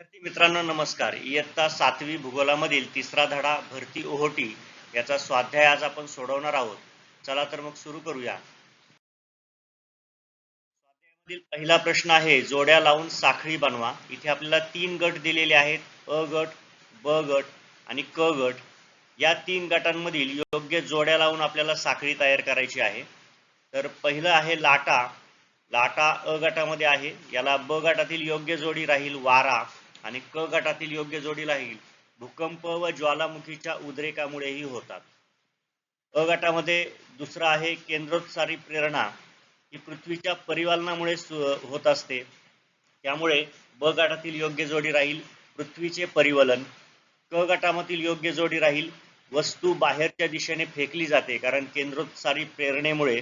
विद्यार्थी मित्रांनो नमस्कार. इयत्ता सातवी भूगोलामधील तिसरा धडा भरती ओहोटी याचा स्वाध्याय आज आपण सोडवणार आहोत. चला तर मग सुरू करूया. स्वाध्यायामधील पहिला प्रश्न आहे जोड्या लावून साखळी बनवा. इथे आपल्याला तीन गट दिलेले आहेत अ गट ब गट आणि क गट. या तीन गटांमधील योग्य जोड्या लावून आपल्याला साखळी तयार करायची आहे. तर पहिलं आहे लाटा. लाटा अ गटामध्ये आहे. याला ब गटातील योग्य जोडी राहील वारा. आणि क गटातील योग्य जोडी राहील भूकंप व ज्वालामुखीच्या उद्रेकामुळेही होतात. अ गटामध्ये दुसरा आहे केंद्रोत्सारी प्रेरणा. ही पृथ्वीच्या परिवालनामुळे होत असते. त्यामुळे ब गटातील योग्य जोडी राहील पृथ्वीचे परिवलन. क गटामधील योग्य जोडी राहील वस्तू बाहेरच्या दिशेने फेकली जाते. कारण केंद्रोत्सारी प्रेरणेमुळे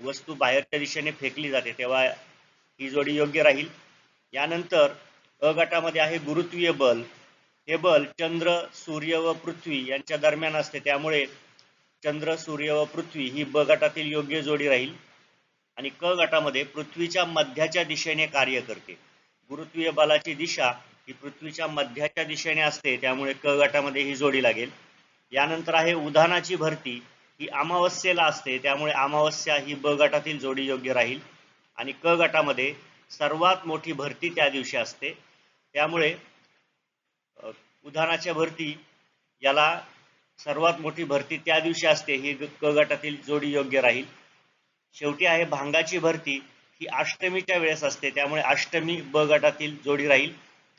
वस्तू बाहेरच्या दिशेने फेकली जाते. तेव्हा ही जोडी योग्य राहील. यानंतर अ गटामध्ये आहे गुरुत्वीय बल. हे बल चंद्र सूर्य व पृथ्वी यांच्या दरम्यान असते. त्यामुळे चंद्र सूर्य व पृथ्वी ही ब गटातील योग्य जोडी राहील आणि क गटामध्ये पृथ्वीच्या मध्याच्या दिशेने कार्य करते. गुरुत्वीय बलाची दिशा ही पृथ्वीच्या मध्याच्या दिशेने असते. त्यामुळे क गटामध्ये ही जोडी लागेल. यानंतर आहे उधानाची भरती. ही अमावस्येला असते. त्यामुळे अमावस्या ही ब गटातील जोडी योग्य राहील आणि क गटामध्ये सर्वात मोठी भरती त्या दिवशी असते. त्यामुळे उदाहरणाच्या उधाणाच्या भरती याला सर्वात मोठी भरती त्या दिवशी असते ही क गटातील जोडी योग्य राहील. शेवटी आहे भांगाची भरती ही अष्टमीच्या वेळेस असते त्यामुळे अष्टमी ब गटातील जोडी राहील.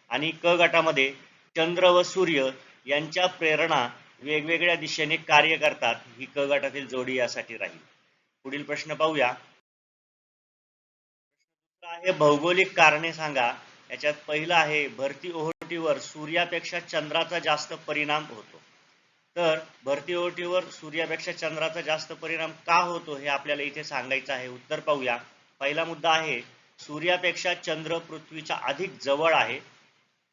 आणि क गटामध्ये चंद्र व सूर्य यांच्या प्रेरणा वेगवेगळ्या दिशेने कार्य करतात ही क गटातील जोडी यासाठी राहील. पुढील प्रश्न पाहूया. दुसरा आहे भौगोलिक कारणे सांगा. याच्यात पहिलं आहे भरती ओहोटीवर सूर्यापेक्षा चंद्राचा जास्त परिणाम होतो. तर भरती ओहोटीवर सूर्यापेक्षा चंद्राचा जास्त परिणाम का होतो हे आपल्याला इथे सांगायचं आहे उत्तर पाहूया. पहिला मुद्दा आहे सूर्यापेक्षा चंद्र पृथ्वीच्या अधिक जवळ आहे.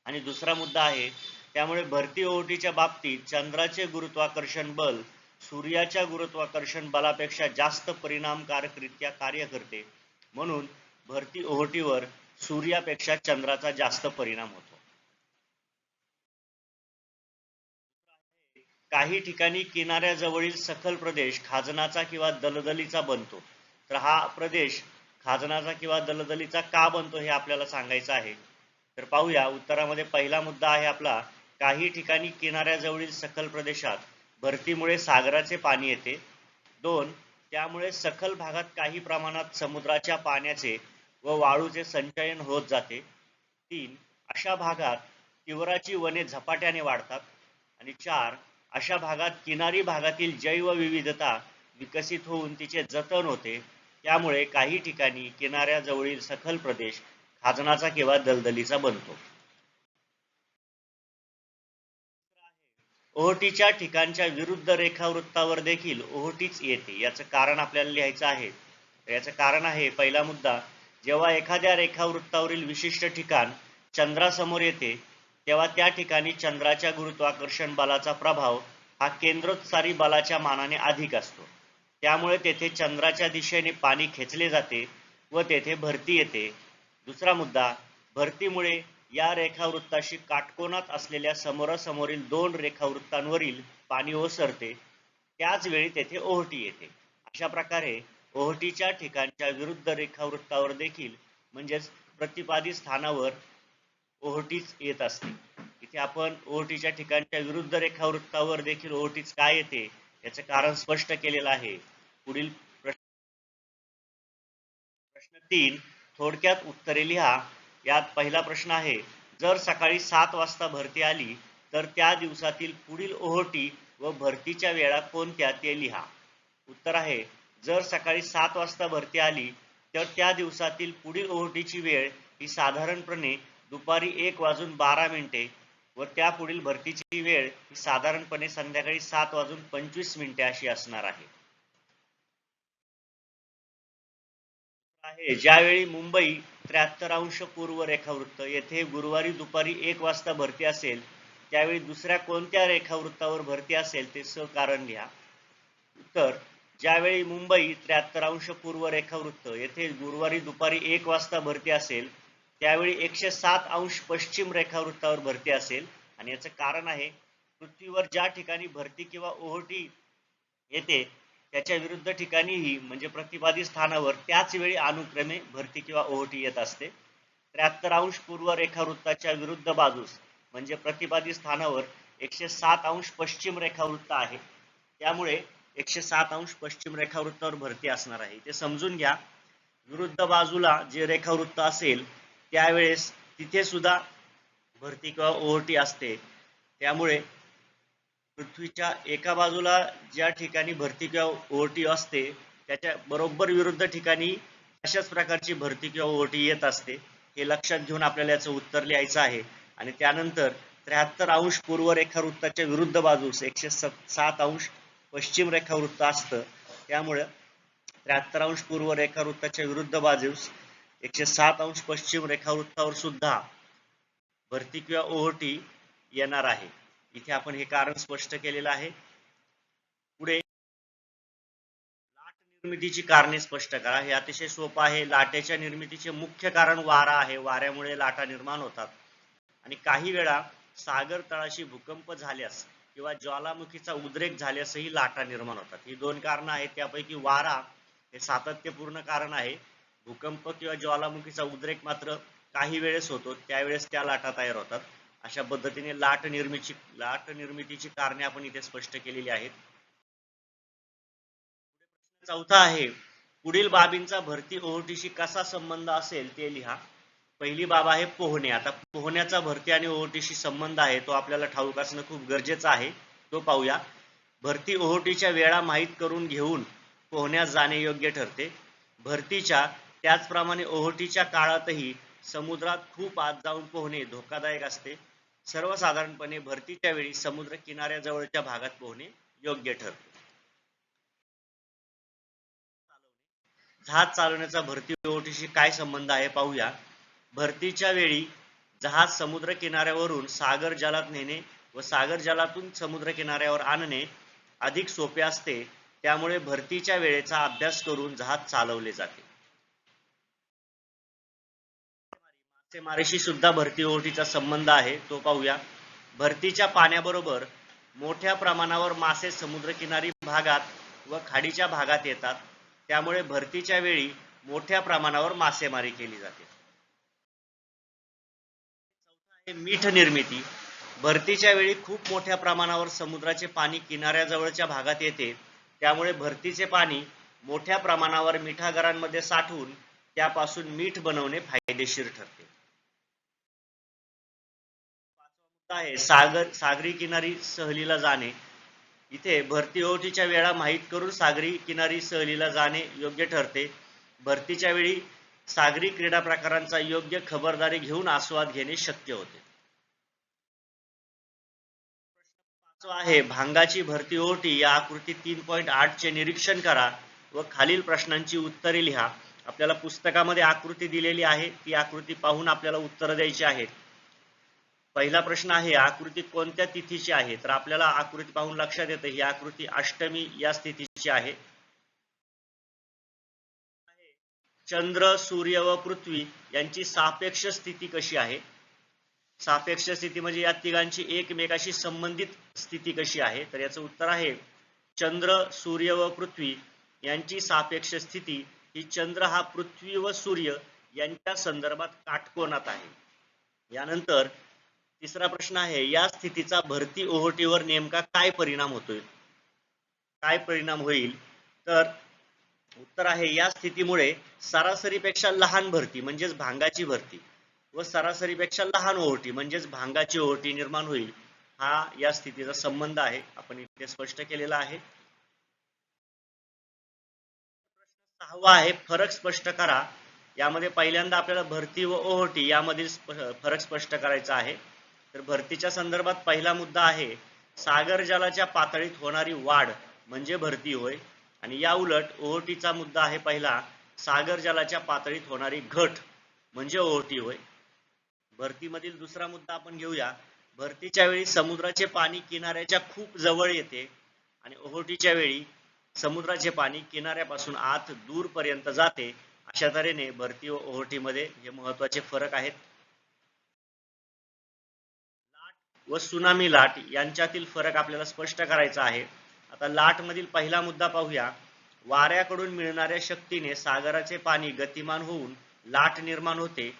आणि दुसरा मुद्दा आहे त्यामुळे भरती ओहोटीच्या बाबतीत चंद्राचे गुरुत्वाकर्षण बल सूर्याच्या गुरुत्वाकर्षण बलापेक्षा जास्त परिणामकारकरित्या कार्य करते. म्हणून भरती ओहोटीवर सूर्यापेक्षा चंद्राचा जास्त परिणाम होतो. काही ठिकाणी किनाऱ्याजवळील सखल प्रदेश खाजनाचा किंवा दलदलीचा बनतो. तर हा प्रदेश खाजनाचा किंवा दलदलीचा का बनतो हे आपल्याला सांगायचं आहे. तर पाहूया उत्तरामध्ये पहिला मुद्दा आहे आपला काही ठिकाणी किनाऱ्याजवळील सखल प्रदेशात भरतीमुळे सागराचे पाणी येते. दोन त्यामुळे सखल भागात काही प्रमाणात समुद्राच्या पाण्याचे व वाळूचे संचयन होत जाते. तीन अशा भागात तिवराची वने झपाट्याने वाढतात आणि चार अशा भागात किनारी भागातील जैवविविधता विकसित होऊन तिचे जतन होते. त्यामुळे काही ठिकाणी किनाऱ्याजवळील सखल प्रदेश खाजनाचा किंवा दलदलीचा बनतो. ओहोटीच्या ठिकाणच्या विरुद्ध रेखावृत्तावर देखील ओहोटीच येते. याचं कारण आपल्याला लिहायचं आहे. याचं कारण आहे पहिला मुद्दा जेव्हा एखाद्या रेखावृत्तावरील विशिष्ट ठिकाण चंद्रासमोर येते तेव्हा त्या ठिकाणी चंद्राच्या गुरुत्वाकर्षण बलाचा प्रभाव हा केंद्रोत्सारी बलाच्या मानाने अधिक असतो. त्यामुळे तेथे चंद्राच्या दिशेने पाणी खेचले जाते व तेथे भरती येते. दुसरा मुद्दा भरतीमुळे या रेखावृत्ताशी काटकोनात असलेल्या समोरासमोरील दोन रेखावृत्तांवरील पाणी ओसरते त्याच वेळी तेथे ओहटी येते. अशा प्रकारे ओहटीच्या ठिकाणच्या विरुद्ध रेखावृत्तावर देखील म्हणजेच प्रतिपादित स्थानावर ओहोटीच येत असते. इथे आपण ओहटीच्या ठिकाणच्या विरुद्ध रेखावृत्तावर देखील ओहोटीच काय येते याचे कारण स्पष्ट केलेलं आहे. पुढील प्रश्न प्रश्न तीन थोडक्यात उत्तरे लिहा. यात पहिला प्रश्न आहे जर सकाळी सात वाजता भरती आली तर त्या दिवसातील पुढील ओहोटी व भरतीच्या वेळा कोणत्या ते लिहा. उत्तर आहे जर सकाळी सात वाजता भरती आली तर त्या दिवसातील पुढील ओहोटीची वेळ ही साधारणपणे दुपारी एक वाजून बारा मिनिटे व त्या पुढील भरतीची वेळ ही साधारणपणे संध्याकाळी सात वाजून पंचवीस मिनिटे अशी असणार आहे. आहे ज्यावेळी मुंबई त्र्याहत्तर अंश पूर्व रेखावृत्त येथे गुरुवारी दुपारी एक वाजता भरती असेल त्यावेळी दुसऱ्या कोणत्या रेखावृत्तावर भरती असेल ते कारण लिहा उत्तर ज्यावेळी मुंबई त्र्याहत्तर अंश पूर्व रेखावृत्त येथे गुरुवारी दुपारी एक वाजता भरती असेल त्यावेळी एकशे सात अंश पश्चिम रेखावृत्तावर भरती असेल. आणि याचं कारण आहे पृथ्वीवर ज्या ठिकाणी भरती किंवा ओहोटी येते त्याच्या विरुद्ध ठिकाणीही म्हणजे प्रतिपादित स्थानावर त्याच वेळी अनुक्रमे भरती किंवा ओहोटी येत असते. त्र्याहत्तर अंश पूर्व रेखावृत्ताच्या विरुद्ध बाजूस म्हणजे प्रतिपादित स्थानावर एकशे सात अंश पश्चिम रेखावृत्त आहे. त्यामुळे एकशे सात अंश पश्चिम रेखावृत्तावर भरती असणार आहे. ते समजून घ्या विरुद्ध बाजूला जे रेखावृत्त असेल त्यावेळेस तिथे सुद्धा भरती किंवा ओहोटी असते. त्यामुळे पृथ्वीच्या एका बाजूला ज्या ठिकाणी भरती किंवा ओहोटी असते त्याच्या बरोबर विरुद्ध ठिकाणी अशाच प्रकारची भरती किंवा ओहोटी येत असते. हे लक्षात घेऊन आपल्याला याचं उत्तर लिहायचं आहे. आणि त्यानंतर त्र्याहत्तर अंश पूर्व रेखावृत्ताच्या विरुद्ध बाजूस एकशे सात अंश पश्चिम रेखावृत्त असतं. त्यामुळे त्र्याहत्तर अंश पूर्व रेखावृत्ताच्या विरुद्ध बाजूस एकशे सात अंश पश्चिम रेखावृत्तावर सुद्धा भरती किंवा ओहोटी येणार आहे. इथे आपण हे कारण स्पष्ट केलेलं आहे. पुढे लाट निर्मितीची कारणे स्पष्ट करा. हे अतिशय सोपं आहे. लाटेच्या निर्मितीचे मुख्य कारण वारा आहे. वाऱ्यामुळे लाटा निर्माण होतात. आणि काही वेळा सागर तळाशी भूकंप झाल्यास किंवा ज्वालामुखीचा उद्रेक झाल्यासही लाटा निर्माण होतात. ही दोन कारणं आहेत. त्यापैकी वारा हे सातत्यपूर्ण कारण आहे. भूकंप किंवा ज्वालामुखीचा उद्रेक मात्र काही वेळेस होतो. त्यावेळेस त्या लाटा तयार होतात. अशा पद्धतीने लाट निर्मिती लाट निर्मितीची कारणे आपण इथे स्पष्ट केलेली आहेत. चौथा आहे. पुढील बाबींचा भरती ओहोटीशी कसा संबंध असेल ते लिहा. पहिली बाब आहे पोहणे. आता पोहण्याचा भरती आणि ओहोटीशी संबंध आहे तो आपल्याला ठाऊक असणं खूप गरजेचं आहे. तो पाहूया. भरती ओहोटीच्या वेळा माहीत करून घेऊन पोहण्यास जाणे योग्य ठरते. भरतीच्या त्याचप्रमाणे ओहोटीच्या काळातही समुद्रात खूप आत जाऊन पोहणे धोकादायक असते. सर्वसाधारणपणे भरतीच्या वेळी समुद्र किनाऱ्याजवळच्या भागात पोहणे योग्य ठरते. जहाज चालवण्याचा भरती ओहोटीशी काय संबंध आहे पाहूया. भरतीच्या वेळी जहाज समुद्र किनाऱ्यावरून सागर जलात नेणे व सागर जलातून समुद्र किनाऱ्यावर आणणे अधिक सोपे असते. त्यामुळे भरतीच्या वेळेचा अभ्यास करून जहाज चालवले जाते. मासेमारीशी सुद्धा भरती ओहोटीचा संबंध आहे. तो पाहूया. भरतीच्या पाण्याबरोबर मोठ्या प्रमाणावर मासे समुद्रकिनारी भागात व खाडीच्या भागात येतात. त्यामुळे भरतीच्या वेळी मोठ्या प्रमाणावर मासेमारी केली जाते. मीठ निर्मिती. भरतीच्या वेळी खूप मोठ्या प्रमाणावर समुद्राचे पाणी किनाऱ्याजवळच्या भागात येते. त्यामुळे भरतीचे पाणी मोठ्या प्रमाणावर मिठागरांमध्ये साठवून त्यापासून मीठ बनवणे फायदेशीर ठरते. आहे सागर सागरी किनारी सहलीला जाणे. इथे भरती ओहोटीच्या वेळा माहीत करून सागरी किनारी सहलीला जाणे योग्य ठरते. भरतीच्या वेळी सागरी क्रीडा प्रकारांचा योग्य खबरदारी घेऊन आस्वाद घेणे शक्य होते. आहे भांगाची भरती ओहोटी या आकृती तीन पॉईंट आठ चे निरीक्षण करा व खालील प्रश्नांची उत्तरे लिहा. आपल्याला पुस्तकामध्ये आकृती दिलेली आहे ती आकृती पाहून आपल्याला उत्तर द्यायची आहेत. पहिला प्रश्न आहे आकृती कोणत्या तिथीची आहे? तर आपल्याला आकृती पाहून लक्षात येतं ही आकृती अष्टमी या स्थितीची आहे. चंद्र सूर्य व पृथ्वी यांची सापेक्ष स्थिती कशी आहे? सापेक्ष स्थिती म्हणजे या तिघांची एकमेकाशी संबंधित स्थिती कशी आहे? तर याचं उत्तर आहे चंद्र सूर्य व पृथ्वी यांची सापेक्ष स्थिती ही चंद्र हा पृथ्वी व सूर्य यांच्या संदर्भात काटकोनात आहे. यानंतर तिसरा प्रश्न आहे या स्थितीचा भरती ओहोटीवर नेमका काय परिणाम होतोय? काय परिणाम होईल? तर उत्तर आहे या स्थितीमुळे सरासरीपेक्षा लहान भरती म्हणजेच भांगाची भरती व सरासरीपेक्षा लहान ओहोटी म्हणजेच भांगाची ओहोटी निर्माण होईल हा या स्थितीचा संबंध आहे. आपण इथे स्पष्ट केलेला आहे. सहावा आहे फरक स्पष्ट करा. यामध्ये पहिल्यांदा आपल्याला भरती व ओहोटी यामधील फरक स्पष्ट करायचा आहे. तर भरतीच्या संदर्भात पहिला मुद्दा आहे सागर जलाच्या पातळीत होणारी वाढ म्हणजे भरती होय. आणि या उलट ओहोटीचा मुद्दा आहे पहिला सागर जलाच्या पातळीत होणारी घट. म्हणजे ओहोटी होय. भरतीमधील दुसरा मुद्दा आपण घेऊया. भरतीच्या वेळी समुद्राचे पाणी किनाऱ्याच्या खूप जवळ येते आणि ओहोटीच्या वेळी समुद्राचे पाणी किनाऱ्यापासून आत दूरपर्यंत जाते. अशा तऱ्हेने भरती व ओहोटीमध्ये हे महत्त्वाचे फरक आहेत. लाट व सुनामी लाट यांच्यातील फरक आपल्याला स्पष्ट करायचा आहे. आता लाट मधील पहिला मुद्दा पाहूया. वाऱ्याकडून मिळणाऱ्या शक्तीने सागराचे पाणी गतिमान होऊन लाट निर्माण होते.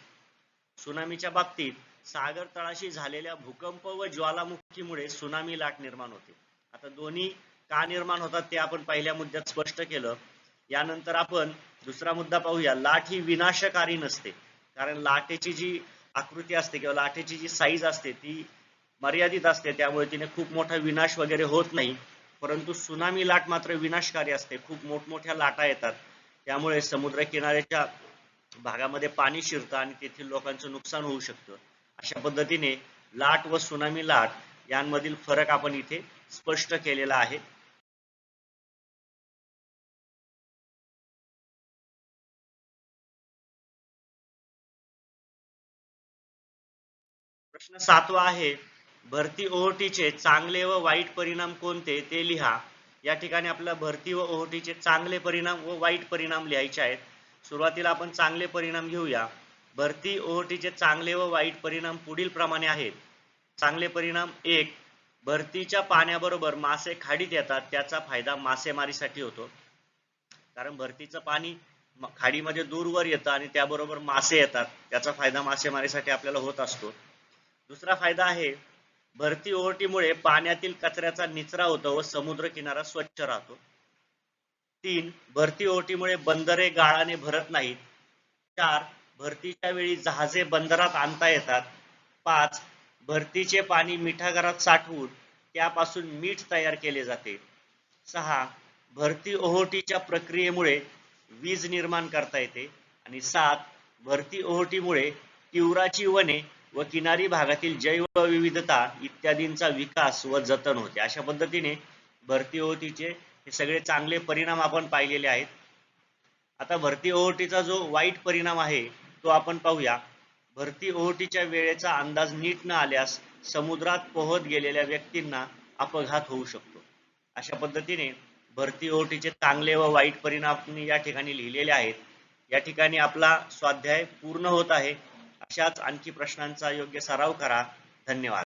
सुनामीच्या बाबतीत सागर तळाशी झालेल्या भूकंप व ज्वालामुखीमुळे सुनामी लाट निर्माण होते. आता दोन्ही का निर्माण होतात ते आपण पहिल्या मुद्द्यात स्पष्ट केलं. यानंतर आपण दुसरा मुद्दा पाहूया. लाट ही विनाशकारी नसते. कारण लाटेची जी आकृती असते किंवा लाटेची जी साईज असते ती मर्यादित असते. त्यामुळे तिने खूप मोठा विनाश वगैरे होत नाही. परंतु सुनामी लाट मात्र विनाशकारी असते. खूप मोठमोठ्या लाटा येतात. त्यामुळे समुद्र किनाऱ्याच्या भागामध्ये पाणी शिरतं आणि तेथील लोकांचं नुकसान होऊ शकतं. अशा पद्धतीने लाट व सुनामी लाट यांमधील फरक आपण इथे स्पष्ट केलेला आहे. प्रश्न सातवा आहे भरती ओहोटीचे चांगले व वाईट परिणाम कोणते ते लिहा. या ठिकाणी आपल्याला भरती व ओहोटीचे चांगले परिणाम व वाईट परिणाम लिहायचे आहेत. सुरुवातीला आपण चांगले परिणाम घेऊया. भरती ओहोटीचे चांगले व वाईट परिणाम पुढील प्रमाणे आहेत. चांगले परिणाम एक भरतीच्या पाण्याबरोबर मासे खाडीत येतात त्याचा फायदा मासेमारीसाठी होतो. कारण भरतीचं पाणी खाडीमध्ये दूरवर येतं आणि त्याबरोबर मासे येतात. त्याचा फायदा मासेमारीसाठी आपल्याला होत असतो. दुसरा फायदा आहे भरती ओहोटीमुळे पाण्यातील कचऱ्याचा निचरा होतो व समुद्र किनारा स्वच्छ राहतो. तीन भरती ओहोटीमुळे बंदरे गाळाने भरत नाहीत. चार भरतीच्या वेळी जहाजे बंदरात आणता येतात. पाच भरतीचे पाणी मिठागरात साठवून त्यापासून मीठ तयार केले जाते. सहा भरती ओहोटीच्या प्रक्रियेमुळे वीज निर्माण करता येते. आणि सात भरती ओहोटीमुळे तिवराची वने व किनारी भागातील जैवविविधता इत्यादींचा विकास व जतन होते. अशा पद्धतीने भरती ओहोटीचे हे सगळे चांगले परिणाम आपण पाहिलेले आहेत. आता भरती ओहोटीचा जो वाईट परिणाम आहे तो आपण पाहूया. भरती ओहोटीच्या वेळेचा अंदाज नीट न आल्यास समुद्रात पोहत गेलेल्या व्यक्तींना अपघात होऊ शकतो. अशा पद्धतीने भरती ओहोटीचे चांगले व वाईट परिणाम या ठिकाणी लिहिलेले आहेत. या ठिकाणी आपला स्वाध्याय पूर्ण होत आहे. अशाच आणखी प्रश्नांचा योग्य सराव करा. धन्यवाद.